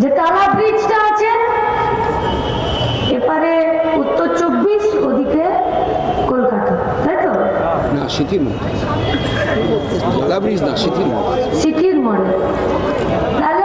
যে তালা ব্রিজটা আছে এপারে উত্তর চব্বিশ ওদিকে কলকাতা তাই তো? না সিটির মোড় ব্রিজ না সিটির মোড় সিটির মোড় তাহলে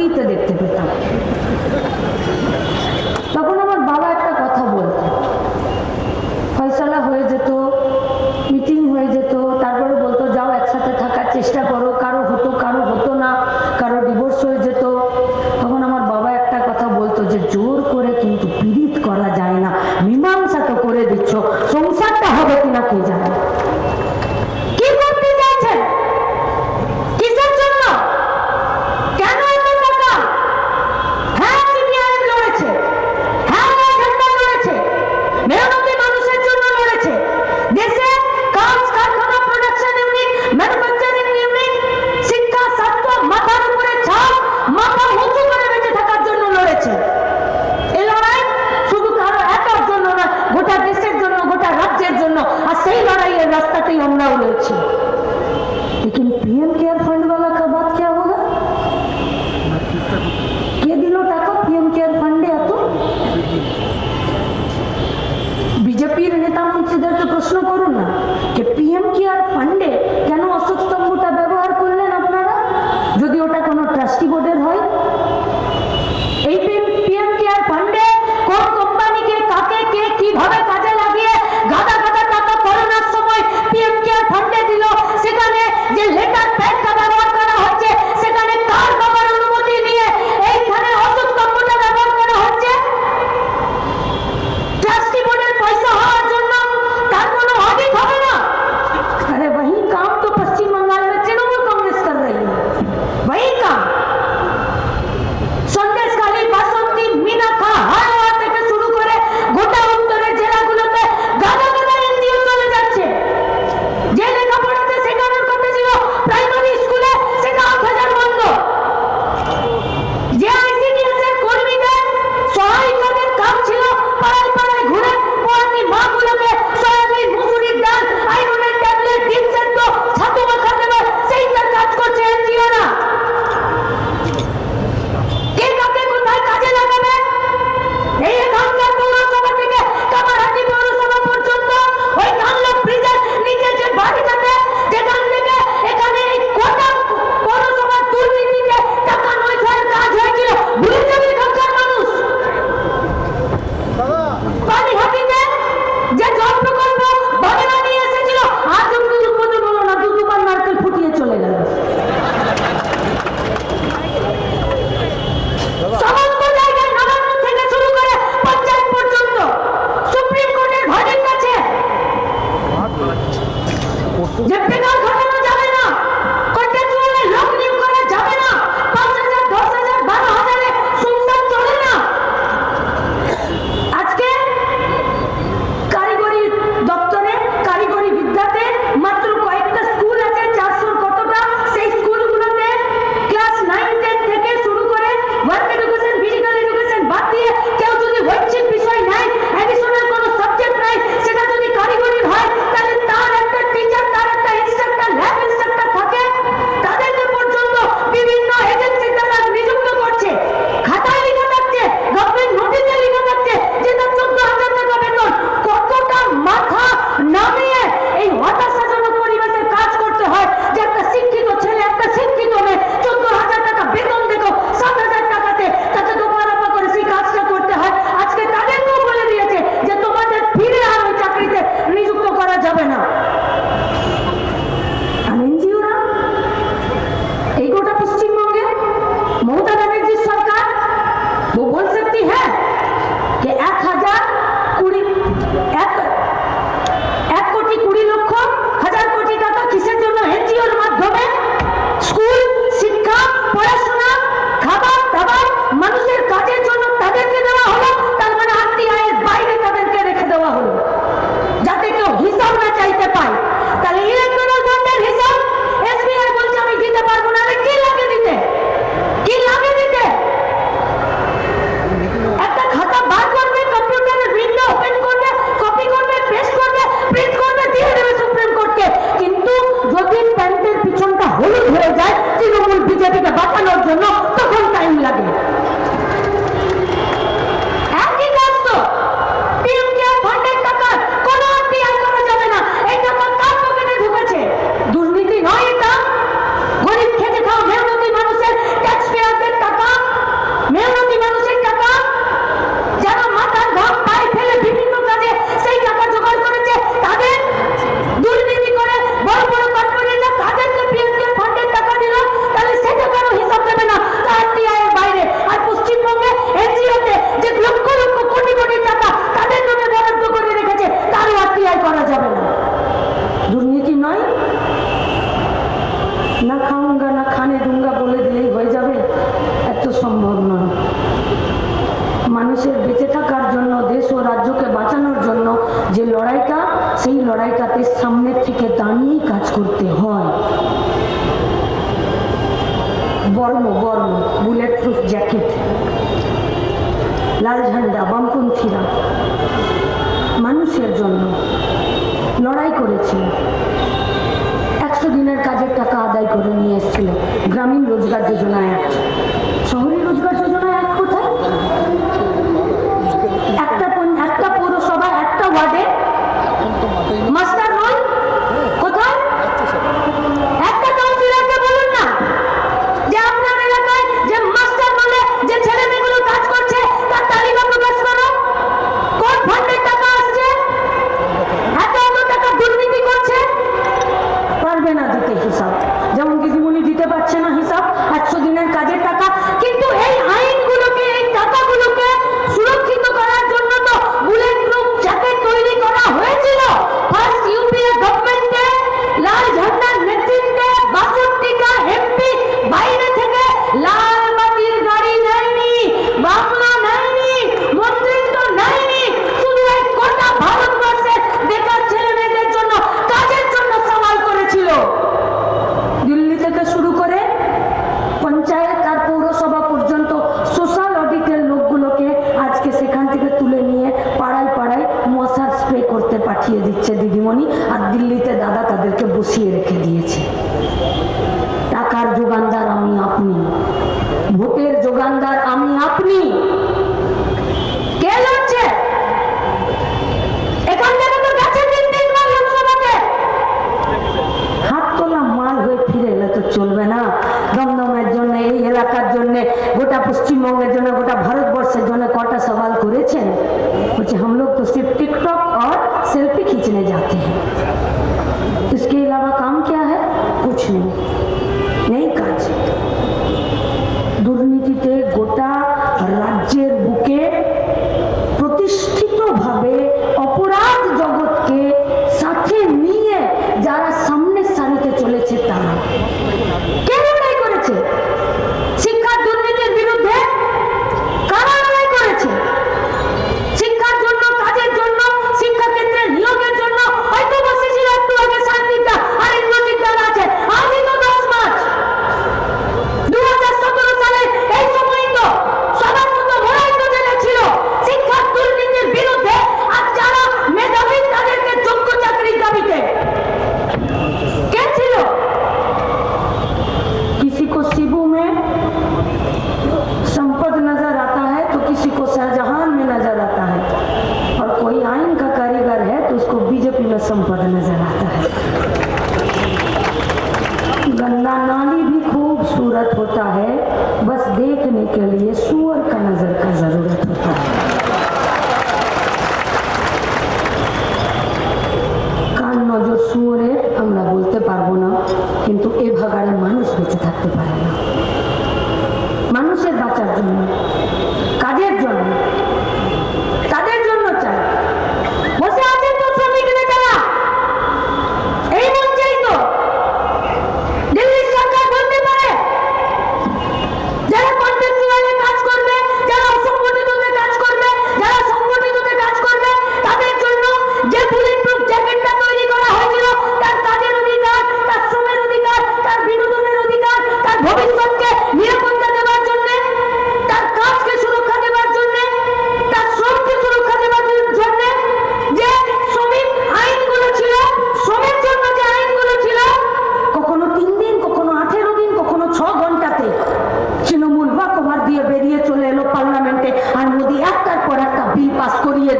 অকৃত দেখতে পেল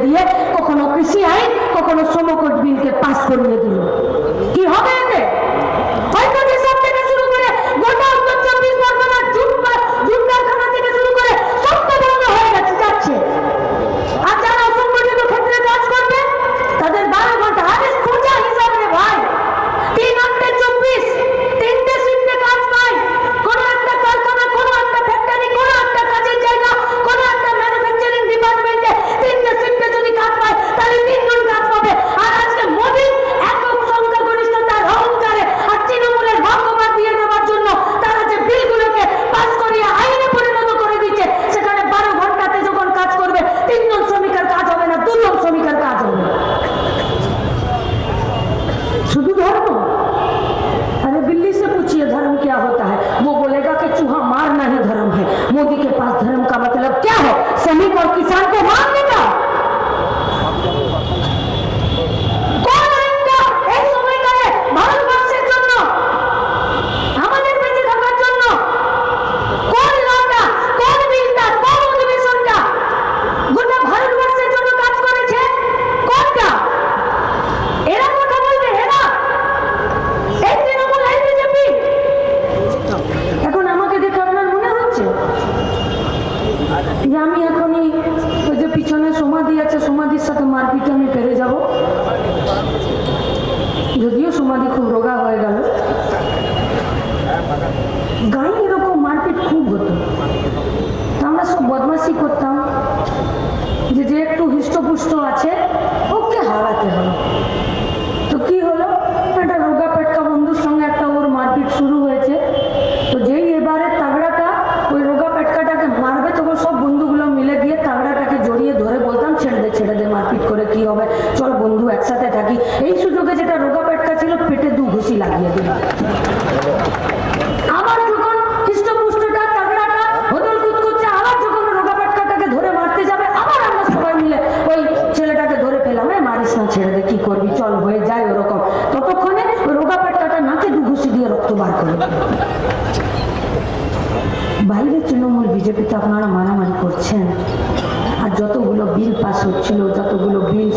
দিয়ে কখনো কৃষি আইন কখনো শ্রমকোট বিলকে পাস করিয়ে দিল।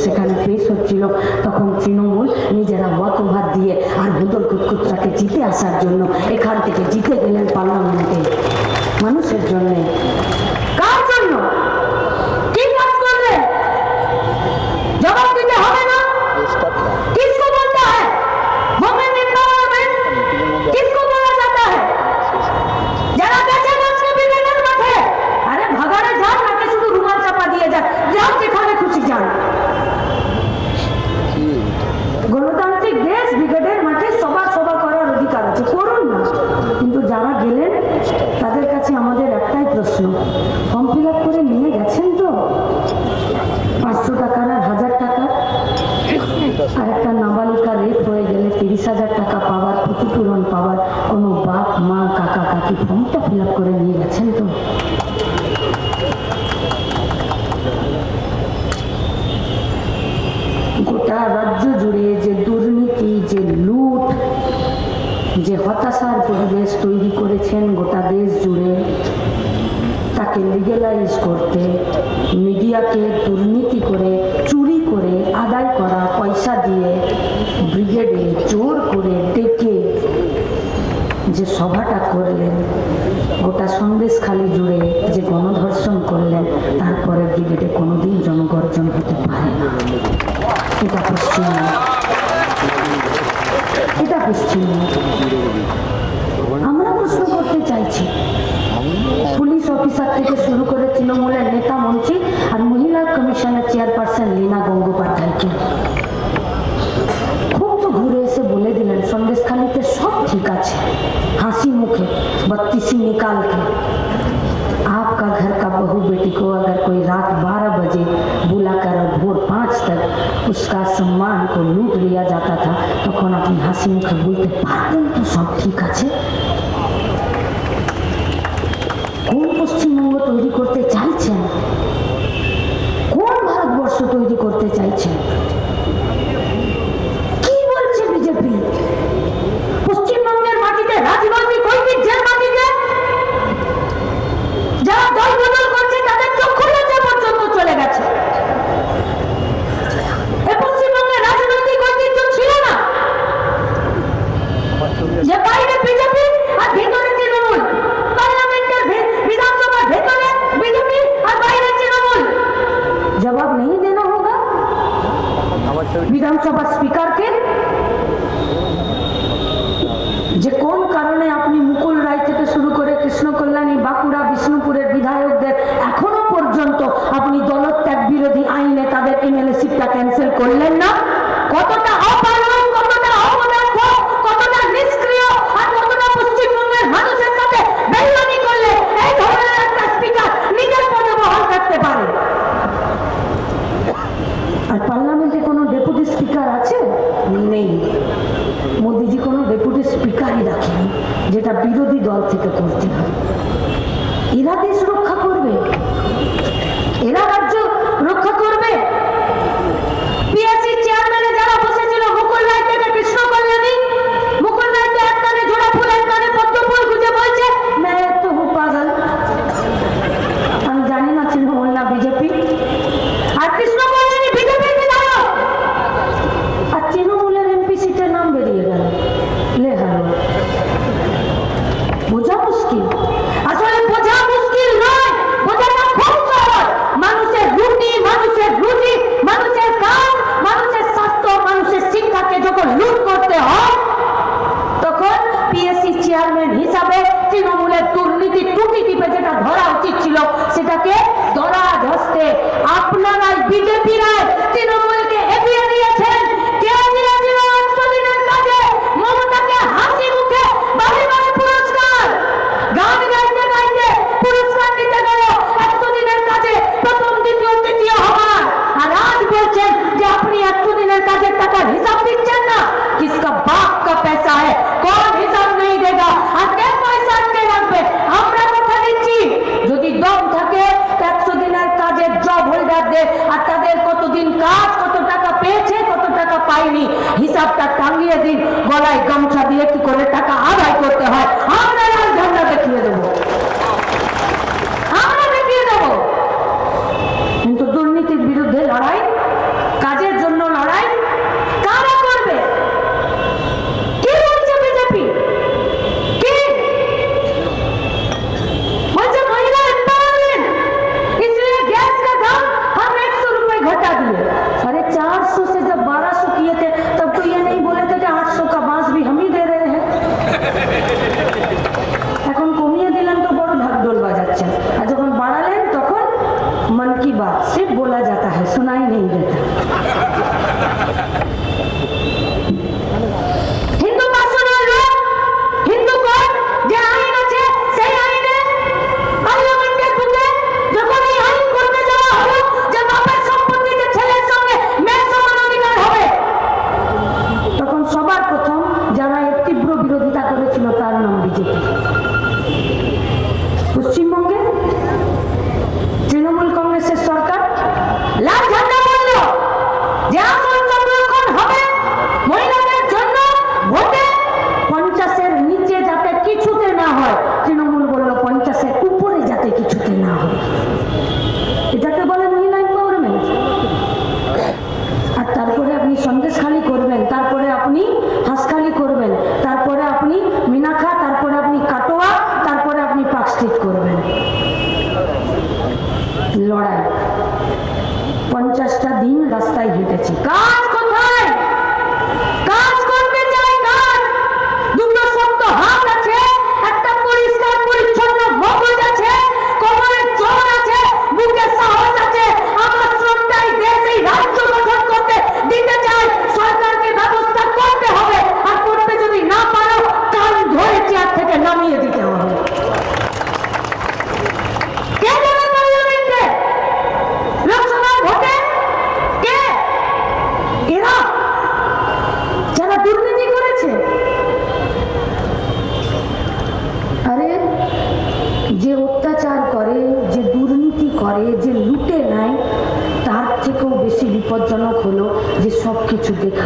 সেখানে পেশ হচ্ছিল। তখন তৃণমূল নিজেরা ওয়াকোভার দিয়ে আর বুদল কুটকুটটাকে জিতে আসার জন্য এখান থেকে জিতে গেলে ফর্মটা ফিল আপ করে নিয়ে গেছেন তো। গোটা রাজ্য জুড়ে যে দুর্নীতি, যে লুট, যে হতাশার পরিবেশ তৈরি করেছেন গোটা দেশ জুড়ে, তাকে লিগেলাইজ করতে, মিডিয়াকে দুর্নীতি করে, চুরি করে, আদায় করা পয়সা দিয়ে ব্রিগেডে জোর করে ডেকে যে সভাটা করলেন। একটা সন্দেশ খালি জুড়ে যে গণধর্ষণ করলেন তারপরের ব্রিগেডে কোনোদিন জনগর্জন হতে পারে এটা এটা আমরা প্রশ্ন করতে চাইছি। পুলিশ অফিসার থেকে শুরু করে তৃণমূলের নেতা মন্ত্রী আর মহিলা কমিশনের চেয়ারপারসন লীনা গঙ্গ बत्तीसी निकाल के आपका घर का बहू बेटी को अगर कोई रात 12 बजे बुलाकर और भोर पाँच तक उसका सम्मान को लूट लिया जाता था তখন আপনি হাসি মুখে বলতে পারতেন তো সব ঠিক আছে কোন পশ্চিমবঙ্গ তৈরি করতে চাইছেন কোন ভারতবর্ষ তৈরি করতে চাইছেন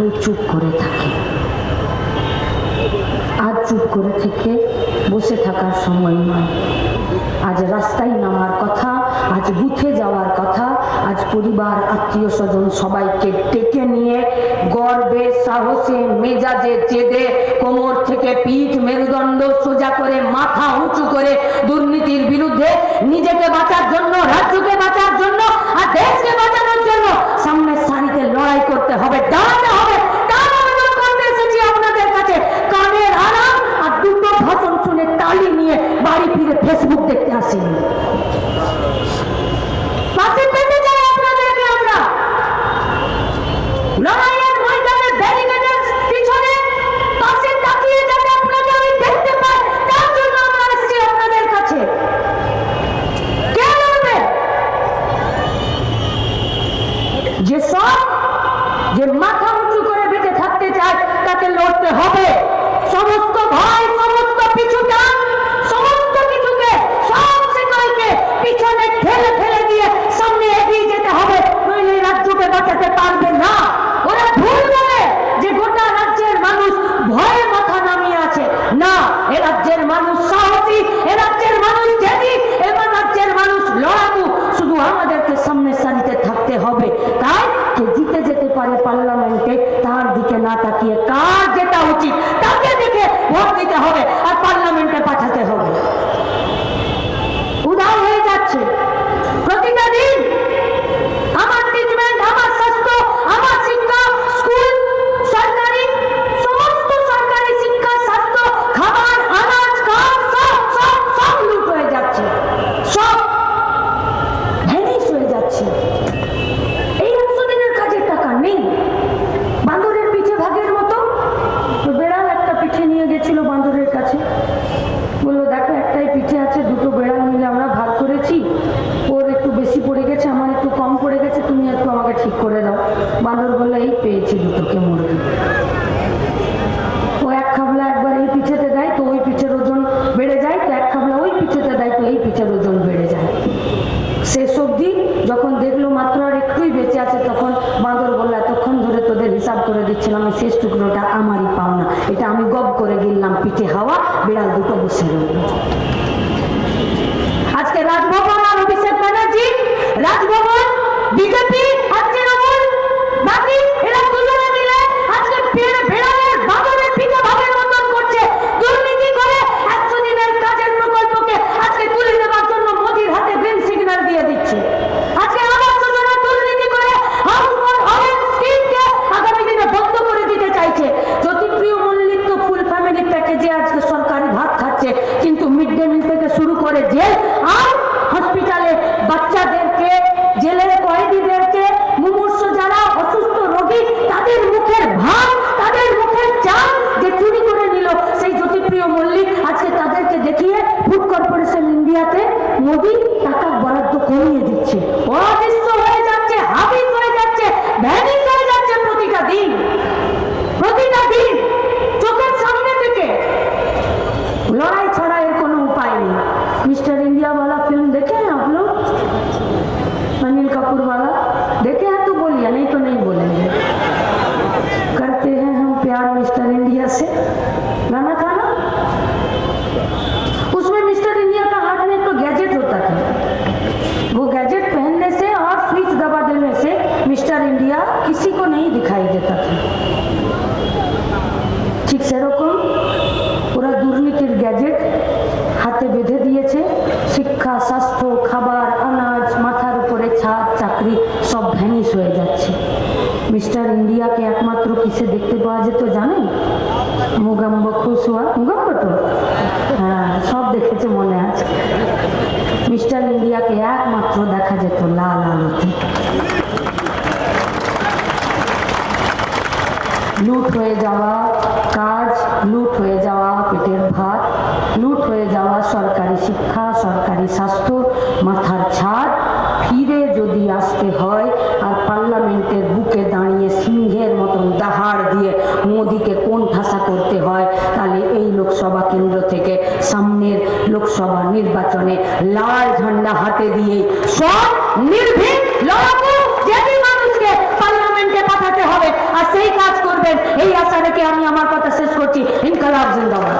ধরে চুপ করে থাকে। আর চুপ করে থেকে বসে থাকার সময় নয়। আজ রাস্তায় নামার কথা, আজ বুথে যাওয়ার কথা, আজ পরিবার, আত্মীয় স্বজন সবাইকে ডেকে নিয়ে গর্বে, সাহসে, মেজাজে চেদে কোমর থেকে পিঠ মেরুদণ্ড সোজা করে মাথা উঁচু করে দুর্নীতির বিরুদ্ধে নিজেকে বাঁচার জন্য, রাজ্যকে বাঁচার জন্য আর দেশকে বাঁচানোর জন্য সামনের সারিতে লড়াই করতে হবে। দাঁড়া বাড়ি ফিরে ফেসবুক দেখতে আসিনি। বেঁচে আছে তখন বাঁদর বলল, এতক্ষণ ধরে তোদের হিসাব করে দিচ্ছিলাম, আমি শেষ টুকরোটা আমারই পাওনা। এটা আমি গপ করে গিললাম, পিঠে হাওয়া, বিড়াল দুটো বসে রইল। আজকে রাজভবন আর অভিষেক ব্যানার্জি, রাজভবন, বিজেপি আর তৃণমূল বাকি এরা দুজনে মিলে আজকে পেড়ে ভেড়ালের বাদরের পিঠে ভাবের মতন করছে দুর্নীতি করে একশো দিনের কাজের প্রকল্পকে আজকে তুলে দেওয়ার জন্য মোদির হাতে গ্রিন সিগন্যাল দিয়ে দিচ্ছে আজকে আবাস যোজনা দুর্নীতি করে হাউস হাউস স্কিমকে আগামী দিনে বন্ধ করে দিতে চাইছে জ্যোতিপ্রিয় মল্লিক তো ফুল ফ্যামিলি প্যাকেজে আজকে সরকারি ভাত খাচ্ছে কিন্তু মিড ডে মিল থেকে শুরু করে জেল আর হসপিটালে বাচ্চাদেরকে জেলের কয়েদিদেরকে মুমূর্ষ যারা অসুস্থ রোগী তাদের মুখের ভাত তাদের মুখের চাল যে চুরি করে নিল সেই জ্যোতিপ্রিয় মল্লিক আজকে তাদেরকে দেখিয়ে মিস্টার ইন্ডিয়াকে একমাত্র কিসে দেখতে পাওয়া যেত জানেন মুগাম্ব খুশ হওয়া মুগাম্ব তো হ্যাঁ সব দেখেছে মনে আছে মিস্টার ইন্ডিয়াকে একমাত্র দেখা যেত লাল আলোতে লুট হয়ে যাওয়া কাজ লুট হয়ে যাওয়া পেটের ভাত লুট হয়ে যাওয়া সরকারি শিক্ষা সরকারি স্বাস্থ্য মাথার ছাদ ফিরে যদি আসতে হয় আর পার্লামেন্টের বুকে দাঁড়িয়ে মতন দিয়ে মোদিকে কোন ঠাসা করতে হয়, তাহলে এই লোকসভা কেন্দ্র থেকে সামনের লোকসভা নির্বাচনে লাল ঝান্ডা হাতে দিয়ে সব নির্ভীক লড়াকু জেদি মানুষকে পার্লামেন্টে পাঠাতে হবে। আর সেই কাজ করবেন, এই আশা রেখে আমি আমার কথা শেষ করছি। ইনকালাব জিন্দাবাদ।